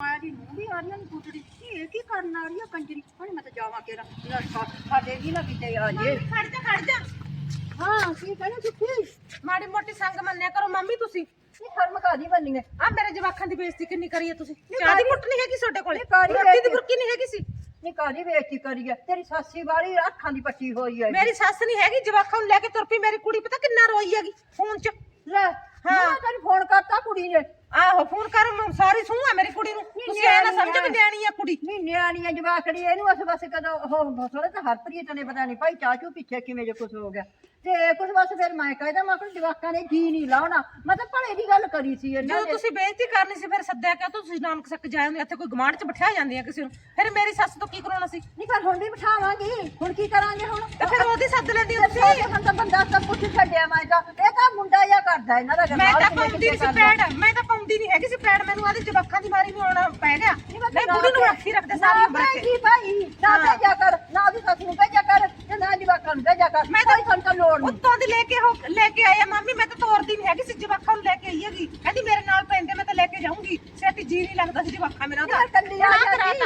ਆਇਆ ਦੀ ਨੂੰ ਵੀ ਆ ਰਹੀ ਨੂੰ ਕੁੱਟੜੀ ਇਹ ਕੀ ਕਰਨ ਆ ਰਹੀ ਆ? ਕੰਜਰੀ ਹੁਣ ਮੈਂ ਤਾਂ ਜਾਵਾਂ ਕਿਹੜਾ? ਸਾਡੇ ਵੀ ਨਾ ਕਿਤੇ ਆ ਜੇ। ਖੜ ਜਾ ਖੜ ਜਾ। ਹਾਂ ਕੀ ਕਹਿੰਦੇ ਕਿੱਥੇ ਮਾੜੀ ਮੋਟੀ ਸੰਗ ਮੰਨਿਆ ਕਰੋ ਮੰਮੀ ਤੁਸੀਂ। ਇਹ ਸ਼ਰਮ ਕਾਦੀ ਬੰਨੀ ਹੈ? ਆ ਮੇਰੇ ਜਵਾਖਾਂ ਦੀ ਬੇਇੱਜ਼ਤੀ ਕਿੰਨੀ ਕਰੀ ਹੈ ਤੁਸੀਂ ਚਾਹ ਦੀ ਕੁੱਟ ਨਹੀਂ ਹੈਗੀ ਤੁਹਾਡੇ ਕੋਲੇ? ਰੋਟੀ ਦੀ? ਬੁਰਕੀ ਨਹੀਂ ਹੈਗੀ ਸੀ? ਨੀ ਕਾਦੀ ਬੇਇੱਜ਼ਤੀ ਕਰੀ ਹੈ? ਤੇਰੀ ਸਾਸੀ ਵਾਲੀ ਅੱਖਾਂ ਦੀ ਪੱਟੀ ਹੋਈ ਹੈ। ਮੇਰੀ ਸੱਸ ਨਹੀਂ ਹੈਗੀ ਜਵਾਖਾਂ ਨੂੰ ਲੈ ਕੇ ਤੁਰ ਪਈ ਮੇਰੀ ਕੁੜੀ ਪਤਾ ਕਿੰਨਾ ਰੋਈ ਹੈਗੀ ਫੋਨ 'ਚ। ਲੈ ਹਾਂ। ਤੈਨੂੰ ਫੋਨ ਕਰਤਾ ਕੁੜੀ ਨੇ। ਆਹੋ ਫੋਨ ਕਰ ਮੈਂ ਸਾਰੀ ਸੂਹ ਮੇਰੀ ਕੁੜੀ ਨੂੰ। ਤੁਸੀਂ ਐ ਨਾ ਸਮਝੋ ਕਿ ਨਿਆਣੀ ਆ ਕੁੜੀ। ਨੀ ਨਿਆਣੀਆਂ ਜਵਾਕੜੀ ਇਹਨੂੰ ਅਸ ਬਸ ਕਦੋਂ ਉਹ ਥੋੜਾ ਤਾਂ ਹਰਪ੍ਰੀਤ ਨੇ ਪਤਾ ਨਹੀਂ ਭਾਈ ਚਾਚੂ ਪਿੱਛੇ ਕਿਵੇਂ ਜੇ ਕੁਝ ਹੋ ਗਿਆ। ਤੇ ਕੁਝ ਬਸ ਫਿਰ ਮੈਂ ਕਹਿੰਦਾ ਮੈਂ ਕਿਹਾ ਜਵਾਕਾਂ ਨੇ ਜੀ ਨਹੀਂ ਲਾਉਣਾ। ਮੈਂ ਤਾਂ ਭਲੇ ਦੀ ਗੱਲ ਕਰੀ ਸੀ ਇਹਨਾਂ ਜਦੋਂ ਦੇ ਤੁਸੀਂ ਬੇਇੱਜ਼ਤੀ ਕਰਨੀ ਸੀ ਫਿਰ ਸੱਦਿਆ ਕਿਉਂ? ਤੁਸੀਂ ਨਾਨਕ ਸੱਕ ਜਾਏ ਹੁੰਦੇ ਇੱਥੇ ਕੋਈ ਗਮਾਂਡ 'ਚ ਬਿਠਾ ਜਾਂਦੀਆਂ ਕਿਸੇ ਨੂੰ? ਫਿਰ ਮੇਰੀ ਸੱਸ ਤੋਂ ਕੀ ਕਰਾਉਣਾ ਸੀ? ਨਹੀਂ ਪਰ ਹੁਣ ਵੀ ਬਿਠਾਵਾਂਗੀ। ਹੁਣ ਕੀ ਕਰਾਂਗੇ ਹੁਣ? ਤੇ ਫਿਰ ਉਹਦੀ ਸੱਦ ਲੈਂਦੀ ਤੁਸੀਂ ਸਾਡੇ ਹੁਣ ਤਾਂ ਬੰਦਾ ਸਭ ਕੁਝ ਛੱਡਿਆ ਮੈਂ ਤਾਂ। ਇਹ ਤਾਂ ਮੁੰਡਾ ਜਿਹਾ ਕਰਦਾ ਇਹਨਾਂ ਦਾ ਮੈਂ ਤਾਂ ਪਾਉਂਦੀ ਨਹੀਂ ਸੀ। ਪੈੜ ਮੈਂ ਤਾਂ ਪਾਉਂਦੀ ਨਹੀਂ ਹੈਗੀ ਸੀ ਪੈੜ ਮੈਨੂੰ ਆਦੀ ਜਵਾਖਾਂ ਦੀ ਮਾਰੀ ਨੂੰ ਆਉਣਾ ਪੈ ਗਿਆ। ਮੈਂ ਤਾਂ ਕੁੜੀ ਨੂੰ ਰੱਖੀ ਰੱਖਦੇ ਸਾਰੀ ਉਮਰ ਨਾ ਕੇ ਜੀ ਭਾਈ ਨਾ। ਭੇਜਿਆ ਕਰ ਨਾ ਉਹਦੀ ਸੱਸ ਨੂੰ ਭੇਜਿਆ ਕਰ ਤੇ ਨਾ ਜਵਾਕਾਂ ਨੂੰ ਭੇਜਿਆ ਕਰ। ਮੈਂ ਤਾਂ- ਸਾਨੂੰ ਤਾਂ ਲੋੜ ਨਹੀਂ। ਉੱਤੋਂ ਦੀ ਲੈ ਕੇ ਹੋ ਲੈ ਕੇ ਆਇਆ ਮੰਮੀ ਮੈਂ ਤਾਂ ਤੋਰਦੀ ਨਹੀਂ ਹੈਗੀ ਸੀ ਜਵਾਖਾਂ ਨੂੰ ਲੈ ਕੇ ਆਈ ਹੈਗੀ। ਕਹਿੰਦੀ ਮੇਰੇ ਨਾਲ ਪੈਂਦੇ ਮੈਂ ਤਾਂ ਲੈ ਕੇ ਜਾਊਂਗੀ। ਸੇਤੀ ਜੀ ਨਹੀਂ ਲੱਗਦਾ ਸੀ ਜਵਾਖਾਂ ਮੇਰਾ ਤਾਂ ਕੱਲੀ ਆ ਜਾਂਦੀ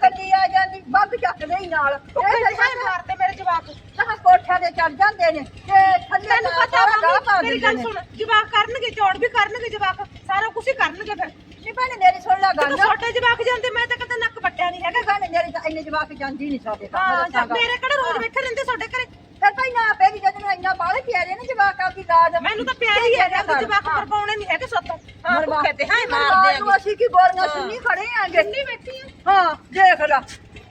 ਕੱਲੀ ਆ ਜਾਂਦੀ ਕੱਲੀ ਬੱਗ ਚੱਕਦੇ ਹੀ ਨਾਲ। ਭੁੱਖੇ ਇਹ ਦਿਖਾਏ ਮਾਰਦੇ ਮੇਰੇ ਜਵਾਕ ਤਾਂ ਕੋਠਿਆਂ ਦੇ ਚੜ ਜਾਂਦੇ ਨੇ ਤੇ ਥੱਲੇ ਤੈਨੂੰ ਤਾਂ ਪਤਾ ਮੰਮੀ ਮੇਰੀ ਗੱਲ ਸੁਣ ਜਵਾਕ ਕਰਨਗੇ ਚੌੜ ਵੀ ਕਰਨਗੇ ਜਵਾਕ ਸਾਰਾ ਕੁਝ ਹੀ ਕਰਨਗੇ ਫਿਰ। ਨਹੀਂ ਭੈਣੇ ਮੇਰੀ ਸੁਣ ਲੈ ਗੱਲ। ਜਦੋਂ ਛੋਟੇ ਜਵਾਕ ਜਾਂਦੇ ਮੈਂ ਤਾਂ ਕਦੇ ਨੱਕ ਵੱਟਿਆ ਨਹੀਂ ਹੈਗਾ। ਭੈਣੇ ਮੇਰੀ ਤਾਂ ਇੰਨੇ ਜਵਾਕ ਜਾਂਦੀ ਨਹੀਂ ਸਾਡੇ ਤਾਂ ਹਾਂ। ਮੇਰੇ ਕਿਹੜੇ ਰੋਜ਼ ਬੈਠੇ ਰਹਿੰਦੇ ਤੁਹਾਡੇ ਘਰੇ? ਫਿਰ ਭਾਈ ਨਾ ਪੈਗੀ ਜਦ ਨੂੰ ਇੰਨਾ ਬਾਲੇ ਪਿਆਰੇ ਨੇ ਜਵਾਕ ਆਪਦੀ ਦਾਦ। ਮੈਨੂੰ ਤਾਂ ਪਿਆਰ ਹੀ ਕਿ ਜਵਾਕ ਪਰਪਾਉਣੇ ਨਹੀਂ ਹੈਗੇ ਸੋਤੋਂ। ਹਾਂ ਭੁੱਖੇ ਤੇ ਹਾਂ ਮਾਰਦੇ ਨੂੰ ਅਸੀਂ ਕੀ ਗੋਲੀਆਂ ਹਾਂ। ਸੁਣੀ ਖੜੇ ਆਂਗੇ ਕਿੰਨੀ ਬੈਠੀ ਆ। ਹਾਂ ਦੇਖ ਲੈ।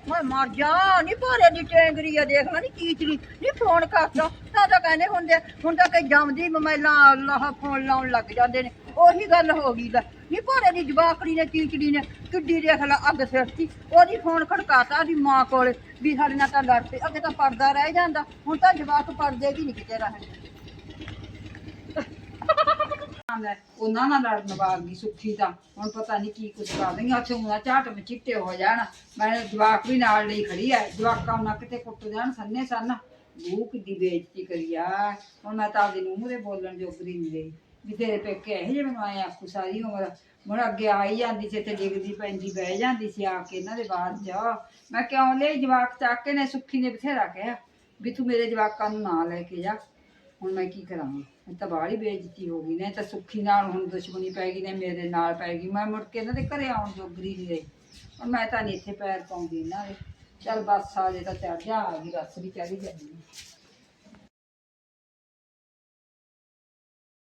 ਮੈਂ ਮਰ ਜਾ ਨਹੀਂ ਭਾਰੇ ਦੀ ਟੈਂਗਰੀ ਆ, ਦੇਖ ਲੈ ਨੀ ਕੀਚੜੀ ਨਹੀਂ ਫੋਨ ਕਰਦਾ। ਤਾਂ ਤਾਂ ਕਹਿੰਦੇ ਹੁੰਦੇ ਹੁਣ ਤਾਂ ਕਈ ਜੰਮਦੀ ਮਮੈਲਾਂ ਅੱਲਾਹ ਫੋਨ ਲਾਉਣ ਲੱਗ ਜਾਂਦੇ ਨੇ। ਉਹੀ ਗੱਲ ਹੋ ਗਈ ਲੈ। ਨਹੀਂ ਭਾਰੇ ਦੀ ਜਵਾਕੜੀ ਨੇ ਕੀਚੜੀ ਨੇ, ਕਿੱਡੀ ਦੇਖ ਲੈ ਅੱਗ ਸਿਰਤੀ। ਉਹਦੀ ਫੋਨ ਖੜਕਾਤਾ ਦੀ ਮਾਂ ਕੋਲੇ, ਵੀ ਸਾਡੇ ਨਾਲ ਤਾਂ ਲੜ ਪਈ, ਅੱਗੇ ਤਾਂ ਪੜਦਾ ਰਹਿ ਜਾਂਦਾ। ਹੁਣ ਤਾਂ ਜਵਾਕ ਪੜਦੇ ਵੀ ਨਹੀਂ ਕਿਤੇ ਰਹਿਣ ਆਂਦਾ, ਉਹਨਾਂ ਨਾਲ ਲੜਨ ਵਾਗੀ ਸੁੱਖੀ ਤਾਂ। ਹੁਣ ਪਤਾ ਨਹੀਂ ਕੀ ਕੁਝ ਕਰ ਰਹੀਆਂ ਉੱਥੇ ਉਹਨਾਂ ਝਾਟ ਵਿੱਚ ਚਿੱਟੇ ਹੋ ਜਾਣ। ਮੈਂ ਜਵਾਕ ਵੀ ਨਾਲ ਲਈ ਖੜੀ ਐ ਜਵਾਕਾਂ ਨੂੰ ਕਿਤੇ ਕੁੱਟ ਜਾਣ, ਸੰਨੇ ਸੰਨ। ਬੂਕ ਦੀ ਬੇਇੱਜ਼ਤੀ ਕਰੀ ਆ। ਹੁਣ ਮੈਂ ਤਾਂ ਆਪਦੀ ਨੂੰ ਮੂਰੇ ਬੋਲਣ ਜੋਗਰੀ ਨਹੀਂ ਰਹੀ ਵੀ ਤੇਰੇ ਪੇਕੇ ਇਹੋ ਜਿਹੇ ਮੈਨੂੰ ਆਏ ਆਖੂ ਸਾਰੀ ਉਮਰ। ਹੁਣ ਅੱਗੇ ਆਈ ਜਾਂਦੀ ਸੀ ਤੇ ਡਿੱਗਦੀ ਪੈਂਦੀ, ਬਹਿ ਜਾਂਦੀ ਸੀ ਆ ਕੇ ਇਹਨਾਂ ਦੇ ਬਾਹਰ ਜਾ ਮੈਂ ਕਿਉਂ ਲਈ ਜਵਾਕ ਚੱਕ ਕੇ, ਨੇ ਸੁੱਖੀ ਨੇ ਬਥੇਰਾ ਕਿਹਾ। ਵੀ ਤੂੰ ਮੇਰੇ ਜਵਾਕਾਂ ਨੂੰ ਨਾ ਲੈ ਕੇ ਜਾ। ਹੁਣ ਮੈਂ ਕੀ ਕਰਾਂ ਮੈਂ ਤਾਂ ਬਾਹਲੀ ਬੇਇੱਜ਼ਤੀ ਹੋ ਗਈ ਨੇ ਤਾਂ ਸੁੱਖੀ ਨਾਲ ਹੁਣ ਦੁਸ਼ਮਣੀ ਪੈ ਗਈ ਨੇ ਮੇਰੇ ਨਾਲ ਪੈ ਗਈ। ਮੈਂ ਮੁੜ ਕੇ ਇਹਨਾਂ ਦੇ ਘਰੇ ਆਉਣ ਜੋਗਰੀ ਨਹੀਂ ਰਹੀ। ਹੁਣ ਮੈਂ ਤਾਂ ਨਹੀਂ ਇੱਥੇ ਪੈਰ ਪਾਉਂਦੀ ਇਹਨਾਂ ਦੇ। ਚੱਲ ਬੱਸ ਆ, ਜੇ ਤਾਂ ਚੜ ਜਾ ਆ ਗਈ, ਬੱਸ ਵੀ ਚੜੀ ਜਾਂਦੀ।